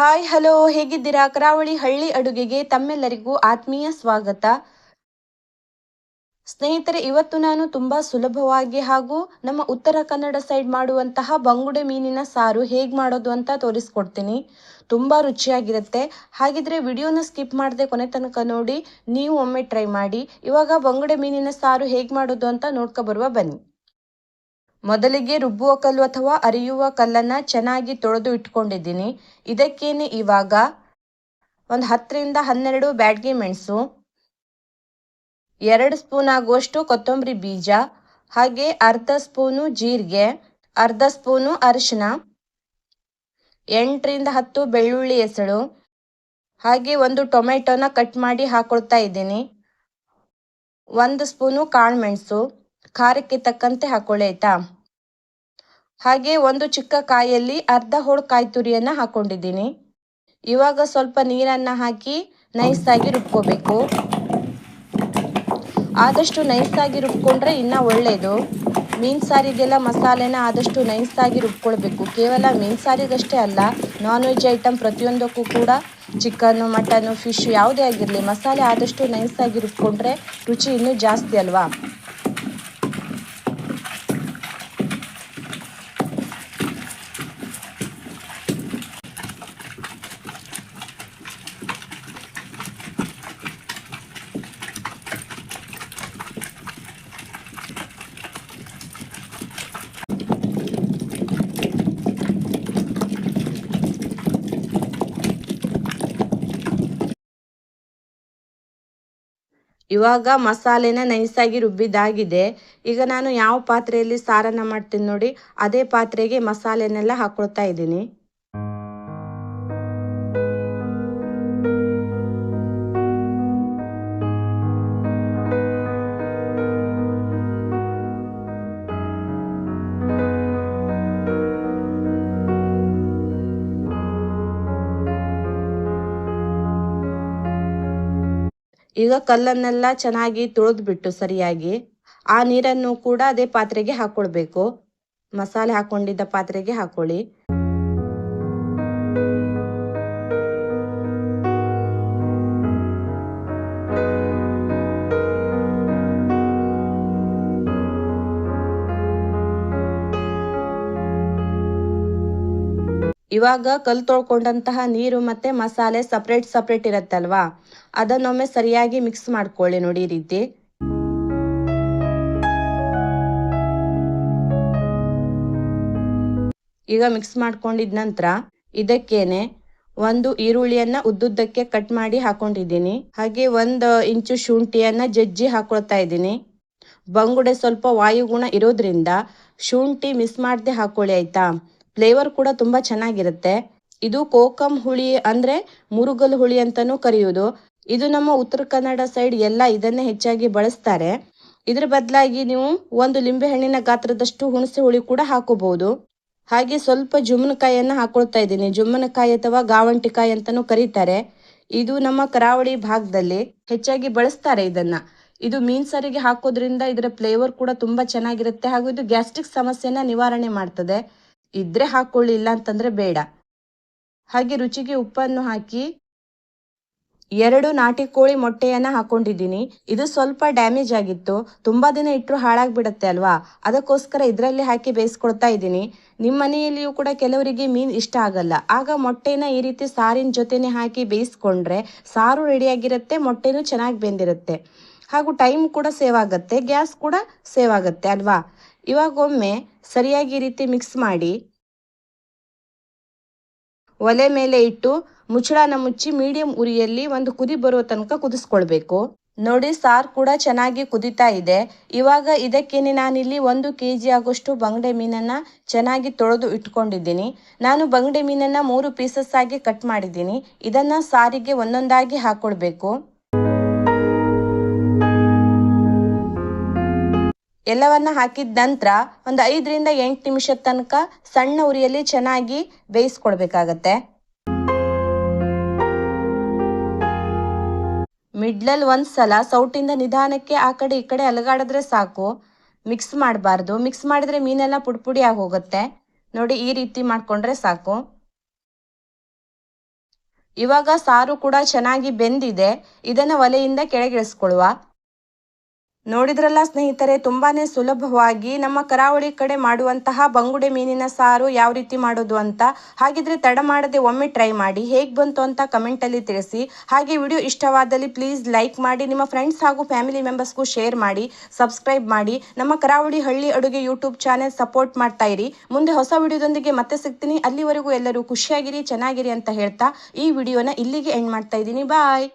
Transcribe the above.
Hi, hello, ಹೇಗಿದ್ದೀರಾ? ಕರಾವಳಿ ಹಳ್ಳಿ ಅಡುಗೆಗೆ ತಮ್ಮೆಲ್ಲರಿಗೂ ಆತ್ಮೀಯ ಸ್ವಾಗತ. ಸ್ನೇಹಿತರೆ, ಇವತ್ತು ನಾನು ತುಂಬಾ ಸುಲಭವಾಗಿ ಹಾಗೂ ನಮ್ಮ ಉತ್ತರ ಕನ್ನಡ ಸೈಡ್ ಮಾಡುವಂತಹ ಬಂಗುಡೆ ಮೀನಿನ ಸಾರು ಹೇಗೆ ಮಾಡೋದು ಅಂತ ತೋರಿಸ್ಕೊಡ್ತೀನಿ. ತುಂಬಾ ರುಚಿಯಾಗಿರುತ್ತೆ. ಹಾಗಿದ್ರೆ ವಿಡಿಯೋನ ಸ್ಕಿಪ್ ಮಾಡದೆ ಕೊನೆ ತನಕ ನೋಡಿ, ನೀವು ಒಮ್ಮೆ ಟ್ರೈ ಮಾಡಿ. ಇವಾಗ ಬಂಗುಡೆ ಮೀನಿನ ಸಾರು ಹೇಗೆ ಮಾಡೋದು ಅಂತ ನೋಡ್ಕೊ ಬರುವ ಬನ್ನಿ. ಮೊದಲಿಗೆ ರುಬ್ಬುವ ಕಲ್ಲು ಅಥವಾ ಅರಿಯುವ ಕಲ್ಲನ್ನು ಚೆನ್ನಾಗಿ ತೊಳೆದು ಇಟ್ಕೊಂಡಿದ್ದೀನಿ. ಇದಕ್ಕೇನೆ ಇವಾಗ ಒಂದು ಹತ್ತರಿಂದ ಹನ್ನೆರಡು ಬ್ಯಾಡ್ಗೆ ಮೆಣಸು, ಎರಡು ಸ್ಪೂನ್ ಆಗುವಷ್ಟು ಕೊತ್ತಂಬರಿ ಬೀಜ, ಹಾಗೆ ಅರ್ಧ ಸ್ಪೂನು ಜೀರಿಗೆ, ಅರ್ಧ ಸ್ಪೂನು ಅರಿಶಿನ ಎಂಟರಿಂದ ಹತ್ತು ಬೆಳ್ಳುಳ್ಳಿ ಹೆಸಳು, ಹಾಗೆ ಒಂದು ಟೊಮೆಟೊನ ಕಟ್ ಮಾಡಿ ಹಾಕೊಳ್ತಾ ಇದ್ದೀನಿ. ಒಂದು ಸ್ಪೂನು ಕಾಳುಮೆಣಸು ಖಾರಕ್ಕೆ ತಕ್ಕಂತೆ ಹಾಕೊಳ್ಳಿ, ಆಯ್ತಾ? ಹಾಗೆ ಒಂದು ಚಿಕ್ಕ ಕಾಯಲ್ಲಿ ಅರ್ಧ ಹೋಳು ಕಾಯಿ ತುರಿಯನ್ನು ಹಾಕೊಂಡಿದ್ದೀನಿ. ಇವಾಗ ಸ್ವಲ್ಪ ನೀರನ್ನು ಹಾಕಿ ನೈಸಾಗಿ ರುಬ್ಕೋಬೇಕು. ಆದಷ್ಟು ನೈಸಾಗಿ ರುಬ್ಕೊಂಡ್ರೆ ಇನ್ನೂ ಒಳ್ಳೆಯದು ಮೀನು ಸಾರಿಗೆಲ್ಲ ಮಸಾಲೆನ ಆದಷ್ಟು ನೈಸಾಗಿ ರುಬ್ಕೊಳ್ಬೇಕು. ಕೇವಲ ಮೀನು ಸಾರಿಗಷ್ಟೇ ಅಲ್ಲ ನಾನ್ ವೆಜ್ ಐಟಮ್ ಪ್ರತಿಯೊಂದಕ್ಕೂ ಕೂಡ ಚಿಕನ್ನು, ಮಟನ್ನು, ಫಿಶ್ ಯಾವುದೇ ಆಗಿರಲಿ ಮಸಾಲೆ ಆದಷ್ಟು ನೈಸಾಗಿ ರುಬ್ಕೊಂಡ್ರೆ ರುಚಿ ಇನ್ನೂ ಜಾಸ್ತಿ ಅಲ್ವಾ? ಇವಾಗ ಮಸಾಲೆನ ನೈಸಾಗಿ ರುಬ್ಬಿದ್ದಾಗಿದೆ. ಈಗ ನಾನು ಯಾವ ಪಾತ್ರೆಯಲ್ಲಿ ಸಾರನ್ನ ಮಾಡ್ತೀನಿ ನೋಡಿ, ಅದೇ ಪಾತ್ರೆಗೆ ಮಸಾಲೆನೆಲ್ಲ ಹಾಕ್ಕೊಳ್ತಾ ಇದ್ದೀನಿ. ಈಗ ಕಲ್ಲನ್ನೆಲ್ಲ ಚೆನ್ನಾಗಿ ತುಳಿದ್ಬಿಟ್ಟು ಸರಿಯಾಗಿ, ಆ ನೀರನ್ನು ಕೂಡ ಅದೇ ಪಾತ್ರೆಗೆ ಹಾಕೊಳ್ಬೇಕು. ಮಸಾಲೆ ಹಾಕೊಂಡಿದ್ದ ಪಾತ್ರೆಗೆ ಹಾಕೊಳ್ಳಿ. ಇವಾಗ ಕಲ್ ತೊಳ್ಕೊಂಡಂತಹ ನೀರು ಮತ್ತೆ ಮಸಾಲೆ ಸಪ್ರೇಟ್ ಸಪ್ರೇಟ್ ಇರುತ್ತಲ್ವಾ? ಅದನ್ನೊಮ್ಮೆ ಸರಿಯಾಗಿ ಮಿಕ್ಸ್ ಮಾಡ್ಕೊಳ್ಳಿ ನೋಡಿ ರೀತಿ. ಈಗ ಮಿಕ್ಸ್ ಮಾಡ್ಕೊಂಡಿದ ನಂತರ ಇದಕ್ಕೇನೆ ಒಂದು ಈರುಳ್ಳಿಯನ್ನ ಉದ್ದುದ್ದಕ್ಕೆ ಕಟ್ ಮಾಡಿ ಹಾಕೊಂಡಿದ್ದೀನಿ. ಹಾಗೆ ಒಂದು ಇಂಚು ಶುಂಠಿಯನ್ನ ಜಜ್ಜಿ ಹಾಕೊಳ್ತಾ ಇದ್ದೀನಿ. ಬಂಗುಡೆ ಸ್ವಲ್ಪ ವಾಯುಗುಣ ಇರೋದ್ರಿಂದ ಶುಂಠಿ ಮಿಸ್ ಮಾಡದೆ ಹಾಕೊಳ್ಳಿ ಆಯ್ತಾ? ಫ್ಲೇವರ್ ಕೂಡ ತುಂಬ ಚೆನ್ನಾಗಿರುತ್ತೆ. ಇದು ಕೋಕಂ ಹುಳಿ ಅಂದರೆ ಮುರುಗಲ್ ಹುಳಿ ಅಂತಲೂ ಕರೆಯೋದು ಇದು ನಮ್ಮ ಉತ್ತರ ಕನ್ನಡ ಸೈಡ್ ಎಲ್ಲ ಇದನ್ನೇ ಹೆಚ್ಚಾಗಿ ಬಳಸ್ತಾರೆ. ಇದ್ರ ಬದಲಾಗಿ ನೀವು ಒಂದು ಲಿಂಬೆಹಣ್ಣಿನ ಗಾತ್ರದಷ್ಟು ಹುಣಸೆ ಹುಳಿ ಕೂಡ ಹಾಕೋಬಹುದು. ಹಾಗೆ ಸ್ವಲ್ಪ ಜುಮ್ಮನಕಾಯಿಯನ್ನು ಹಾಕೊಳ್ತಾ ಇದ್ದೀನಿ. ಜುಮ್ಮನಕಾಯಿ ಅಥವಾ ಗಾವಂಟಿಕಾಯಿ ಅಂತಲೂ ಕರೀತಾರೆ. ಇದು ನಮ್ಮ ಕರಾವಳಿ ಭಾಗದಲ್ಲಿ ಹೆಚ್ಚಾಗಿ ಬಳಸ್ತಾರೆ ಇದನ್ನ. ಇದು ಮೀನ್ ಸಾರಿಗೆ ಹಾಕೋದ್ರಿಂದ ಇದರ ಫ್ಲೇವರ್ ಕೂಡ ತುಂಬಾ ಚೆನ್ನಾಗಿರುತ್ತೆ ಹಾಗೂ ಇದು ಗ್ಯಾಸ್ಟ್ರಿಕ್ ಸಮಸ್ಯೆನ ನಿವಾರಣೆ ಮಾಡ್ತದೆ. ಇದ್ರೆ ಹಾಕೊಳ್ಳಿ, ಇಲ್ಲ ಅಂತಂದ್ರೆ ಬೇಡ. ಹಾಗೆ ರುಚಿಗೆ ಉಪ್ಪನ್ನು ಹಾಕಿ ಎರಡು ನಾಟಿ ಕೋಳಿ ಮೊಟ್ಟೆಯನ್ನ ಹಾಕೊಂಡಿದ್ದೀನಿ. ಇದು ಸ್ವಲ್ಪ ಡ್ಯಾಮೇಜ್ ಆಗಿತ್ತು. ತುಂಬಾ ದಿನ ಇಟ್ಟರು ಹಾಳಾಗ್ಬಿಡತ್ತೆ ಅಲ್ವಾ? ಅದಕ್ಕೋಸ್ಕರ ಇದರಲ್ಲಿ ಹಾಕಿ ಬೇಯಿಸ್ಕೊಳ್ತಾ ಇದ್ದೀನಿ. ನಿಮ್ಮ ಮನೆಯಲ್ಲಿಯೂ ಕೂಡ ಕೆಲವರಿಗೆ ಮೀನು ಇಷ್ಟ ಆಗಲ್ಲ. ಆಗ ಮೊಟ್ಟೆನ ಈ ರೀತಿ ಸಾರಿನ ಜೊತೆನೆ ಹಾಕಿ ಬೇಯಿಸ್ಕೊಂಡ್ರೆ ಸಾರು ರೆಡಿಯಾಗಿರುತ್ತೆ ಮೊಟ್ಟೆನೂ ಚೆನ್ನಾಗಿ ಬೆಂದಿರುತ್ತೆ. ಹಾಗೂ ಟೈಮ್ ಕೂಡ ಸೇವ್ ಆಗುತ್ತೆ ಗ್ಯಾಸ್ ಕೂಡ ಸೇವ್ ಆಗುತ್ತೆ, ಅಲ್ವಾ? ಇವಾಗ ಒಮ್ಮೆ ಸರಿಯಾಗಿ ರೀತಿ ಮಿಕ್ಸ್ ಮಾಡಿ ಒಲೆ ಮೇಲೆ ಇಟ್ಟು ಮುಚ್ಚಳನ ಮುಚ್ಚಿ ಮೀಡಿಯಂ ಉರಿಯಲ್ಲಿ ಒಂದು ಕುದಿ ಬರುವ ತನಕ ಕುದಿಸ್ಕೊಳ್ಬೇಕು. ನೋಡಿ, ಸಾರು ಕೂಡ ಚೆನ್ನಾಗಿ ಕುದಿತಾ ಇದೆ. ಇವಾಗ ಇದಕ್ಕೇನೆ ನಾನಿಲ್ಲಿ ಒಂದು ಕೆ ಜಿ ಆಗೋಷ್ಟು ಬಂಗಡೆ ಮೀನನ್ನು ಚೆನ್ನಾಗಿ ತೊಳೆದು ಇಟ್ಕೊಂಡಿದ್ದೀನಿ. ನಾನು ಬಂಗಡೆ ಮೀನನ್ನು ಮೂರು ಪೀಸಸ್ ಆಗಿ ಕಟ್ ಮಾಡಿದ್ದೀನಿ. ಇದನ್ನು ಸಾರಿಗೆ ಒಂದೊಂದಾಗಿ ಹಾಕೊಳ್ಬೇಕು. ಎಲ್ಲವನ್ನ ಹಾಕಿದ ನಂತರ ಒಂದು ಐದರಿಂದ ಎಂಟು ನಿಮಿಷದ ತನಕ ಸಣ್ಣ ಉರಿಯಲ್ಲಿ ಚೆನ್ನಾಗಿ ಬೇಯಿಸ್ಕೊಳ್ಬೇಕಾಗತ್ತೆ ಮಿಡ್ಲಲ್ಲಿ ಒಂದು ಸಲ ಸೌಟಿಂದ ನಿಧಾನಕ್ಕೆ ಆ ಕಡೆ ಈ ಕಡೆ ಅಲಗಾಡಿದ್ರೆ ಸಾಕು. ಮಿಕ್ಸ್ ಮಾಡಬಾರ್ದು. ಮಿಕ್ಸ್ ಮಾಡಿದ್ರೆ ಮೀನೆಲ್ಲ ಪುಡಿಪುಡಿ ಪುಡಿ ಆಗಿ ಹೋಗುತ್ತೆ ನೋಡಿ, ಈ ರೀತಿ ಮಾಡಿಕೊಂಡ್ರೆ ಸಾಕು. ಇವಾಗ ಸಾರು ಕೂಡ ಚೆನ್ನಾಗಿ ಬೆಂದಿದೆ. ಇದನ್ನು ಒಲೆಯಿಂದ ಕೆಳಗಿಳಿಸ್ಕೊಳ್ಳುವ. ನೋಡಿದ್ರಲ್ಲ ಸ್ನೇಹಿತರೆ, ತುಂಬಾನೇ ಸುಲಭವಾಗಿ ನಮ್ಮ ಕರಾವಳಿ ಕಡೆ ಮಾಡುವಂತಹ ಬಂಗುಡೆ ಮೀನಿನ ಸಾರು ಯಾವ ರೀತಿ ಮಾಡೋದು ಅಂತ ಹಾಗಿದ್ರೆ ತಡ ಮಾಡದೆ ಒಮ್ಮೆ ಟ್ರೈ ಮಾಡಿ. ಹೇಗೆ ಬಂತು ಅಂತ ಕಮೆಂಟಲ್ಲಿ ತಿಳಿಸಿ. ಹಾಗೆ ವಿಡಿಯೋ ಇಷ್ಟವಾದಲ್ಲಿ ಪ್ಲೀಸ್ ಲೈಕ್ ಮಾಡಿ, ನಿಮ್ಮ ಫ್ರೆಂಡ್ಸ್ ಹಾಗೂ ಫ್ಯಾಮಿಲಿ ಮೆಂಬರ್ಸ್ಗೂ ಶೇರ್ ಮಾಡಿ ಸಬ್ಸ್ಕ್ರೈಬ್ ಮಾಡಿ. ನಮ್ಮ ಕರಾವಳಿ ಹಳ್ಳಿ ಅಡುಗೆ ಯೂಟ್ಯೂಬ್ ಚಾನೆಲ್ ಸಪೋರ್ಟ್ ಮಾಡ್ತಾ ಇರಿ. ಮುಂದೆ ಹೊಸ ವಿಡಿಯೋದೊಂದಿಗೆ ಮತ್ತೆ ಸಿಗ್ತೀನಿ. ಅಲ್ಲಿವರೆಗೂ ಎಲ್ಲರೂ ಖುಷಿಯಾಗಿರಿ, ಚೆನ್ನಾಗಿರಿ ಅಂತ ಹೇಳ್ತಾ ಈ ವಿಡಿಯೋನ ಇಲ್ಲಿಗೆ ಎಂಡ್ ಮಾಡ್ತಾ ಇದ್ದೀನಿ. ಬಾಯ್